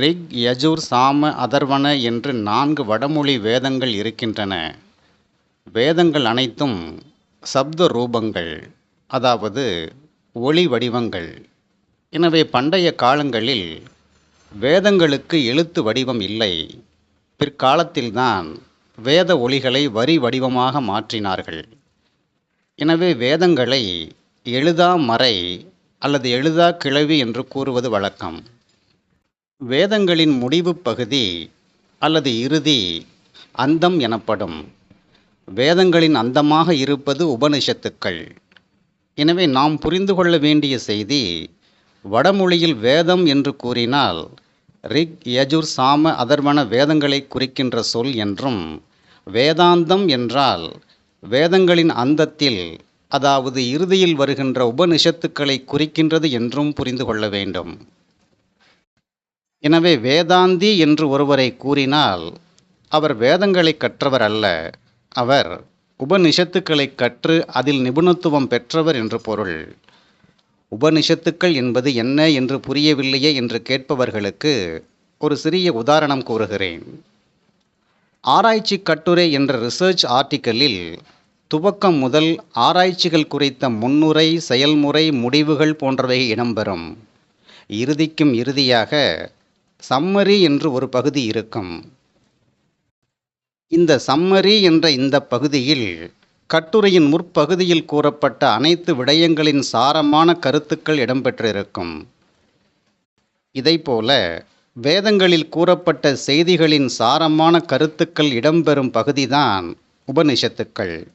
Rig Yajur சாம அதர்வன என்று நான்கு வடமொழி வேதங்கள் இருக்கின்றன. வேதங்கள் அனைத்தும் சப்த ரூபங்கள் அதாவது ஒளி வடிவங்கள். எனவே பண்டைய காலங்களில் வேதங்களுக்கு எழுத்து வடிவம் இல்லை. பிற்காலத்தில்தான் வேத ஒளிகளை வரி வடிவமாக மாற்றினார்கள். எனவே வேதங்களை எழுதா மறை அல்லது எழுதா கிழவி என்று கூறுவது வழக்கம். வேதங்களின் முடிவு பகுதி அல்லது இறுதி அந்தம் எனப்படும். வேதங்களின் அந்தமாக இருப்பது உபனிஷத்துக்கள். எனவே நாம் புரிந்து கொள்ள வேண்டிய செய்தி வடமொழியில் வேதம் என்று கூறினால் ரிக் யஜுர் சாம அதர்வன வேதங்களை குறிக்கின்ற சொல் என்றும் வேதாந்தம் என்றால் வேதங்களின் அந்தத்தில் அதாவது இறுதியில் வருகின்ற உபனிஷத்துக்களை குறிக்கின்றது என்றும் புரிந்து கொள்ள வேண்டும். எனவே வேதாந்தி என்று ஒருவரை கூறினால் அவர் வேதங்களை கற்றவர் அல்ல. அவர் உபனிஷத்துக்களை கற்று அதில் நிபுணத்துவம் பெற்றவர் என்று பொருள். உபனிஷத்துக்கள் என்பது என்ன என்று புரியவில்லையே என்று கேட்பவர்களுக்கு ஒரு சிறிய உதாரணம் கூறுகிறேன். ஆராய்ச்சி கட்டுரை என்ற ரிசர்ச் ஆர்டிக்கலில் துவக்கம் முதல் ஆராய்ச்சிகள் குறித்த முன்னுரை செயல்முறை முடிவுகள் போன்றவை இடம்பெறும். இறுதிக்கும் இறுதியாக சம்மரி என்று ஒரு பகுதி இருக்கும். இந்த சம்மரி என்ற இந்த பகுதியில் கட்டுரையின் முற்பகுதியில் கூறப்பட்ட அனைத்து விடயங்களின் சாரமான கருத்துக்கள் இடம்பெற்றிருக்கும். இதைப்போல வேதங்களில் கூறப்பட்ட செய்திகளின் சாரமான கருத்துக்கள் இடம்பெறும் பகுதிதான் உபனிஷத்துக்கள்.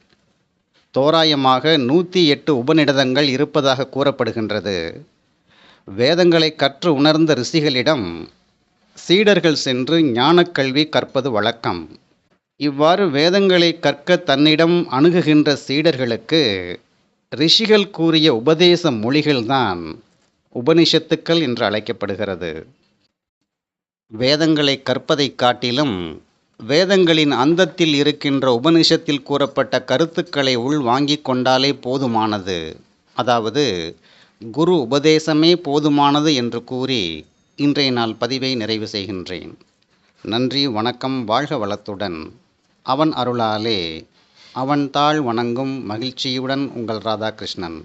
தோராயமாக நூற்றி எட்டு உபநிடதங்கள் இருப்பதாக கூறப்படுகின்றது. வேதங்களை கற்று உணர்ந்த ரிஷிகளிடம் சீடர்கள் சென்று ஞானக்கல்வி கற்பது வழக்கம். இவ்வாறு வேதங்களை கற்க தன்னிடம் அணுகுகின்ற சீடர்களுக்கு ரிஷிகள் கூறிய உபதேச மொழிகள்தான் உபனிஷத்துக்கள் என்று அழைக்கப்படுகிறது. வேதங்களை கற்பதைக் காட்டிலும் வேதங்களின் அந்தத்தில் இருக்கின்ற உபனிஷத்தில் கூறப்பட்ட கருத்துக்களை உள் வாங்கிக் கொண்டாலே போதுமானது. அதாவது குரு உபதேசமே போதுமானது என்று கூறி இன்றைய நாள் பதிவை நிறைவு செய்கின்றேன். நன்றி வணக்கம் வாழ்க வளத்துடன். அவன் அருளாலே அவன் தாழ் வணங்கும் மகிழ்ச்சியுடன் உங்கள் ராதாகிருஷ்ணன்.